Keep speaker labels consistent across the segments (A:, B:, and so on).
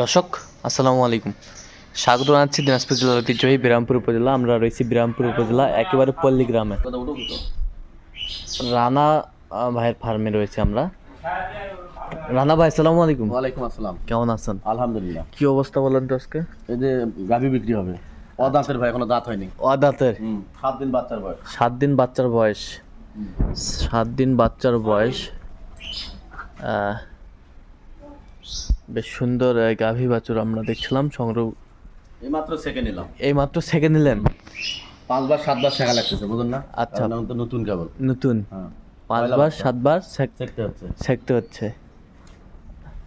A: দর্শক আসসালামু আলাইকুম। স্বাগত জানাচ্ছি দিনাজপুর জেলার ঐতিহ্যবাহী বিরামপুর উপজেলা। আমরা রয়েছি বিরামপুর উপজেলা একেবারে পল্লী গ্রামে। রানা ভাইয়ের ফার্মে রয়েছে আমরা। রানা ভাই আসসালামু আলাইকুম।
B: ওয়ালাইকুম আসসালাম।
A: কেমন আছেন?
B: আলহামদুলিল্লাহ।
A: কি অবস্থা বলেন তো আজকে?
B: এই যে গাভি বিক্রি হবে। অদাঁতের ভাই এখনও দাঁত হয়নি।
A: অদাতের
B: হুম সাত দিন বাচ্চার বয়স।
A: সাত দিন বাচ্চার বয়স। সাত দিন বাচ্চার বয়স। বেশ সুন্দর গাভী বাছুর আমরা দেখছিলাম সংগ্রহ
B: এইমাত্র সেকেন্ড নিলাম
A: এই মাত্র সেকেন্ড নিলেন
B: পাঁচবার সাতবার শেখা লাগতেছে বুঝুন না?
A: আচ্ছা।
B: তো নতুন কেবল।
A: নতুন।
B: হ্যাঁ।
A: পাঁচবার সাতবার সেক-
B: হচ্ছে।
A: সেকতে হচ্ছে।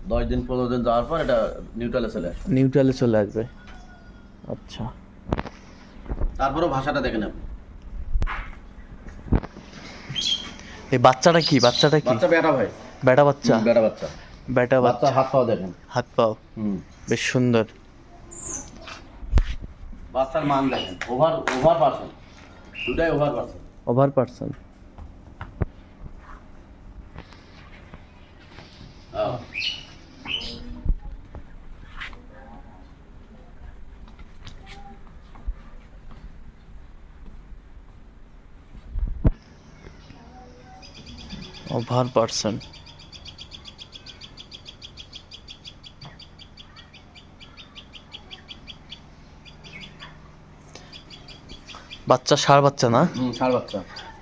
B: দশ দিন পনেরো দিন যাওয়ার পর এটা নিউট্রালে চলে আসে
A: নিউট্রালে চলে আসবে। আচ্ছা।
B: তারপরেও ভাষাটা দেখেন আপনি।
A: এই বাচ্চাটা কি? বাচ্চাটা কি?
B: বাচ্চা বেটা ভাই।
A: বেটা বাচ্চা?
B: বেটা বাচ্চা।
A: বেটা
B: বাচ্চা। হাত পাও দেখেন।
A: হাত পাও।
B: হুম।
A: বেশ সুন্দর।
B: বাচ্চার মান দেখেন। Over over percent. দুটাই over percent.
A: Over person over person বাচ্চা সার বাচ্চা না?
B: সার বাচ্চা।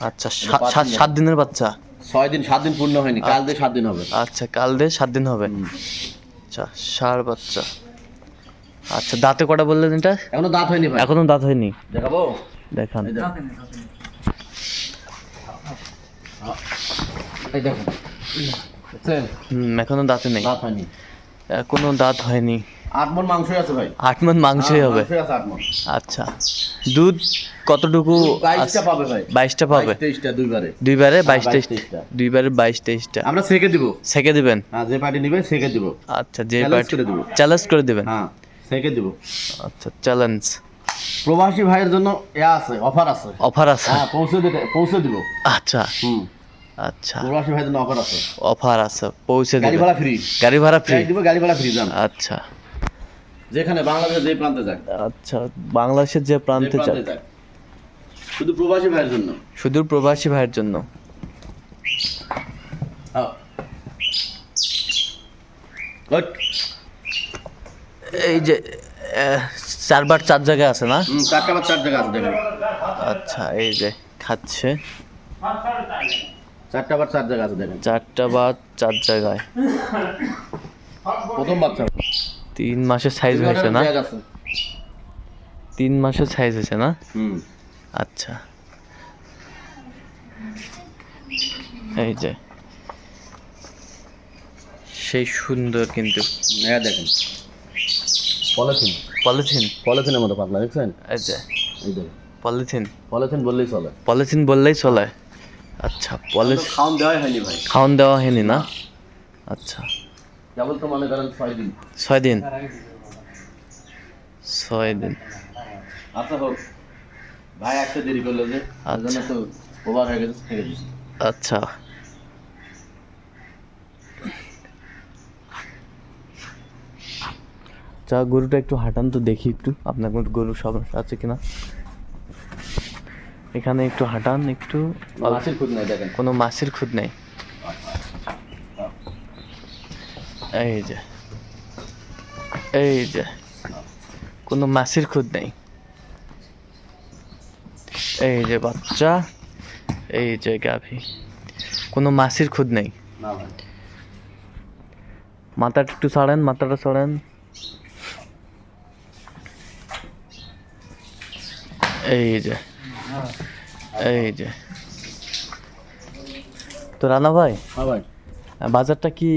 A: আচ্ছা সাত দিনের। বাচ্চা?
B: ছয় দিন সাত দিন পূর্ণ হয়নি কাল দিয়ে সাত দিন হবে।
A: আচ্ছা কাল দিয়ে সাত দিন হবে। আচ্ছা সার বাচ্চা। আচ্ছা দাঁতে কটা বললেন এটা?
B: এখনও দাঁত হয়নি ভাই।
A: এখনও দাঁত হয়নি?
B: দেখাবো?
A: দেখান।
B: এই দেখেন।
A: হুম এখনও দাঁতে নেই।
B: দাঁত হয়নি।
A: এখনও দাঁত হয়নি।
B: আট মন মাংসই আছে ভাই।
A: আট মন মাংসই
B: হ্যাঁ,
A: হবে? আচ্ছা। দুধ কতটুকু
B: বাইশটা পাবে ভাই।
A: বাইশটা পাবে?
B: তেইশটা দুইবারে।
A: দুইবারে
B: হ্যাঁ,
A: বাইশ
B: বাইশ,
A: তেইশ
B: তেইশটা।
A: দুইবারে বাইশ তেইশটা।
B: আমরা সেকে দিব।
A: সেকে দিবেন?
B: হ্যাঁ যে পার্টি নিবে সেকে দিব।
A: আচ্ছা যে
B: দিবো।
A: চ্যালেঞ্জ করে দিবেন?
B: হ্যাঁ সেকে দিব।
A: আচ্ছা চ্যালেঞ্জ
B: প্রবাসী ভাইয়ের জন্য এ আছে অফার আছে।
A: অফার আছে?
B: হ্যাঁ পৌঁছে দিতে পৌঁছে দিব।
A: আচ্ছা।
B: হুম।
A: আচ্ছা।
B: প্রবাসী অফার আছে।
A: অফার আছে পৌঁছে
B: গাড়ি ভাড়া ফ্রি।
A: গাড়ি ভাড়া ফ্রি।
B: দিব গাড়ি ভাড়া ফ্রি যান
A: আচ্ছা।
B: যেখানে বাংলাদেশের যে প্রান্তে যাক।
A: আচ্ছা বাংলাদেশের যে প্রান্তে
B: যাক। শুধু প্রবাসী ভাইয়ের জন্য।
A: সুদূর প্রবাসী ভাইয়ের জন্য।
B: হ্যাঁ।
A: এই যে চারবার চার জায়গায় আছে না?
B: চারটা চার জায়গা আছে
A: আচ্ছা এই যে খাচ্ছে।
B: চারটা বা চার জায়গা আছে দেখেন।
A: চারটা বা চার জায়গায়।
B: প্রথম বাচ্চা।
A: তিন মাসের সাইজ হয়েছে না? তিন মাসের সাইজ হয়েছে না? আচ্ছা। এই যে। সেই সুন্দর কিন্তু।
B: হ্যাঁ দেখেন। পলিথিন।
A: পলিথিন?
B: পলিথিনের মতো পাতলা দেখছেন?
A: এই যে।
B: এই দেখেন।
A: পলিথিন?
B: পলিথিন বললেই চলে।
A: পলিথিন বললেই চলে। আচ্ছা পলিথিন
B: খাওয়ান দেওয়া হয়নি ভাই।
A: খাওয়ান দেওয়া হয়নি না? আচ্ছা।
B: কেবল তো মনে করেন ছয় দিন।
A: ছয় দিন? ছয় দিন।
B: আচ্ছা হোক। ভাই একটা দেরি করল যে
A: আচ্ছা।
B: তো ওভার হয়ে গেছে থেকে
A: আচ্ছা। চা গরুটা একটু হাঁটান তো দেখি একটু। আপনার কোনো গরু সমস্যা আছে কিনা? এখানে একটু হাঁটান একটু
B: মাছের খুঁজ নাই দেখেন।
A: কোনো মাছের খুদ নেই। এই যে এই যে কোনো মাছের খুদ নেই। এই যে বাচ্চা এই যে গাভী কোনো মাছের খুদ নেই। মাথাটা একটু ছাড়েন মাথাটা ছাড়েন। এই যে এই যে। তো রানা ভাই
B: হ্যাঁ ভাই।
A: বাজারটা কি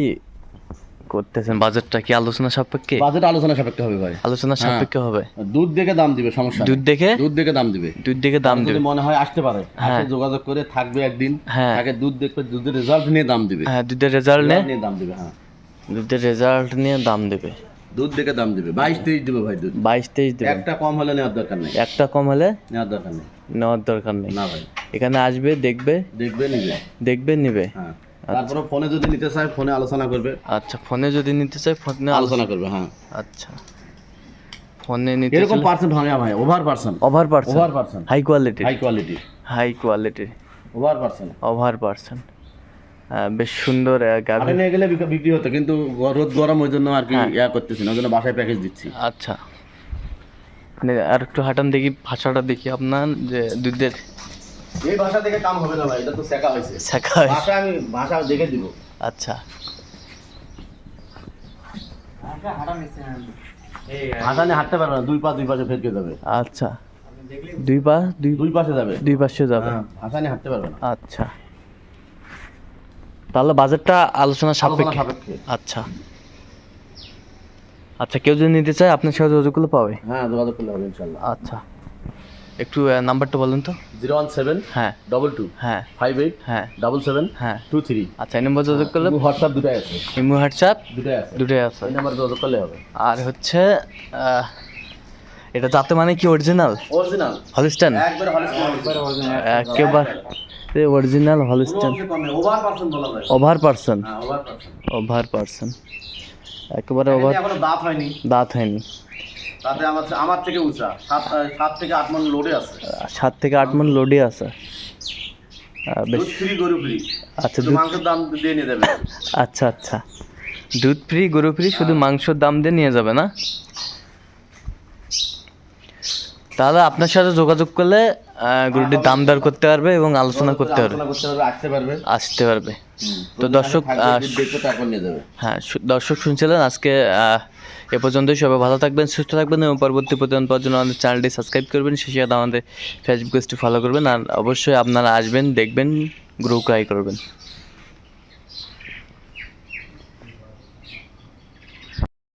A: করতেছেন? বাজারটা কি আলোচনা সাপেক্ষে?
B: বাজেট আলোচনা সাপেক্ষে হবে ভাই।
A: আলোচনা
B: হ্যাঁ।
A: সাপেক্ষে হবে?
B: দুধ দেখে দাম দিবে সমস্যা
A: দুধ দেখে?
B: দুধ দেখে দাম দিবে।
A: দুধ দেখে দাম দেবে।
B: মনে হয় আসতে পারে
A: হ্যাঁ।
B: আসে যোগাযোগ করে থাকবে একদিন।
A: হ্যাঁ।
B: তাকে দুধ দেখবে দুধের রেজাল্ট নিয়ে দাম দিবে।
A: হ্যাঁ দুধের রেজাল্ট নিয়ে?
B: নিয়ে দাম দিবে হ্যাঁ।
A: দুধের রেজাল্ট নিয়ে দাম দিবে।
B: দুধ দেখে দাম দিবে। বাইশ তেইশ দিবে ভাই দুধ।
A: বাইশ তেইশ দেবে।
B: একটা কম হলে নেওয়ার দরকার নেই।
A: একটা কম হলে?
B: নেওয়ার দরকার নেই।
A: নেওয়ার দরকার নেই।
B: না ভাই।
A: এখানে আসবে দেখবে।
B: দেখবে নিবে।
A: দেখবে নিবে।
B: হ্যাঁ। তারপরে ফোনে যদি নিতে চায় ফোনে আলোচনা করবে।
A: আচ্ছা ফোনে যদি নিতে চাই ফোনে
B: আলোচনা করবে হ্যাঁ।
A: আচ্ছা। ফোনে নিতে
B: এরকম পার্সেন্ট হবে ভাই over percent
A: over percent
B: over percent
A: high quality
B: high quality
A: high quality
B: over percent
A: over percent বেশ সুন্দর গাভী
B: নিয়ে গেলে বিক্রি হতো কিন্তু রোদ গরম ওই জন্য আর কি
A: হ্যাঁ।
B: ইয়া করতেছি না ওই জন্য বাসায় প্যাকেজ দিচ্ছি।
A: আচ্ছা। মানে আর একটু হাঁটান দেখি ভাষাটা দেখি আপনার যে দুধের।
B: এই ভাষা থেকে কাম হবে না ভাই এটা তো শেখা হয়েছে।
A: শেখা হয়েছে।
B: ভাষা আমি ভাষা দেখে দিব।
A: আচ্ছা।
B: ভাষা নিয়ে হাঁটতে পারবে না দুই পা দুই পাশে ফেরকে যাবে।
A: আচ্ছা। দুই পা দুই
B: দুই পাশে যাবে।
A: দুই পাশে যাবে।
B: হ্যাঁ, ভাষা নিয়ে হাঁটতে পারবে না।
A: আচ্ছা। তাহলে বাজেটটা আলোচনা সাপেক্ষে। আচ্ছা। আচ্ছা কেউ যদি নিতে চায় আপনার সাথে যোগাযোগ করলে পাবে?
B: হ্যাঁ যোগাযোগ করলে হবে ইনশাল্লাহ
A: আচ্ছা। একটু নাম্বারটা বলুন তো।
B: জিরো ওয়ান সেভেন
A: হ্যাঁ।
B: ডবল টু
A: হ্যাঁ।
B: ফাইভ এইট
A: হ্যাঁ।
B: ডাবল সেভেন
A: হ্যাঁ।
B: টু থ্রি
A: আচ্ছা এই নম্বর যোগাযোগ করলে
B: হোয়াটসঅ্যাপ দুটাই আছে।
A: ইমো হোয়াটসঅ্যাপ
B: দুটাই আছে।
A: দুটোই আছে।
B: এই নাম্বারে যোগাযোগ করলে হবে।
A: আর হচ্ছে এটা যাতে মানে কি অরিজিনাল
B: অরিজিনাল
A: হলিস্টান
B: একবারে
A: একেবারে অরিজিনাল হলিস্টান
B: ওভার পার্সেন্ট বলা যায়
A: ওভার পার্সন
B: হ্যাঁ ওভার
A: পার্সন একেবারে ওভার
B: এখনও দাঁত হয়নি।
A: দাঁত হয়নি।
B: তাতে আমার আমার থেকে উঁচা। সাত সাত থেকে আট মন লোডে আছে।
A: সাত থেকে আট মন লোডে আছে।
B: দুধ ফ্রি গরু ফ্রি
A: আচ্ছা দুধ
B: মাংসের দাম দিয়ে নিয়ে যাবে।
A: আচ্ছা আচ্ছা। দুধ ফ্রি গরু ফ্রি শুধু মাংসর দাম দিয়ে নিয়ে যাবে না? তাহলে আপনার সাথে যোগাযোগ করলে গরুটির দাম দর করতে পারবে এবং আলোচনা করতে পারবে।
B: আসতে পারবে।
A: আসতে পারবে। তো দর্শক, হ্যাঁ দর্শক শুনছিলেন আজকে এ পর্যন্তই। সবাই ভালো থাকবেন সুস্থ থাকবেন এবং পরবর্তী প্রতিদিন পাওয়ার জন্য আমাদের চ্যানেলটি সাবস্ক্রাইব করবেন। সেই সাথে আমাদের ফেসবুক পেজটি ফলো করবেন। আর অবশ্যই আপনারা আসবেন দেখবেন গ্রো ক্রাই করবেন।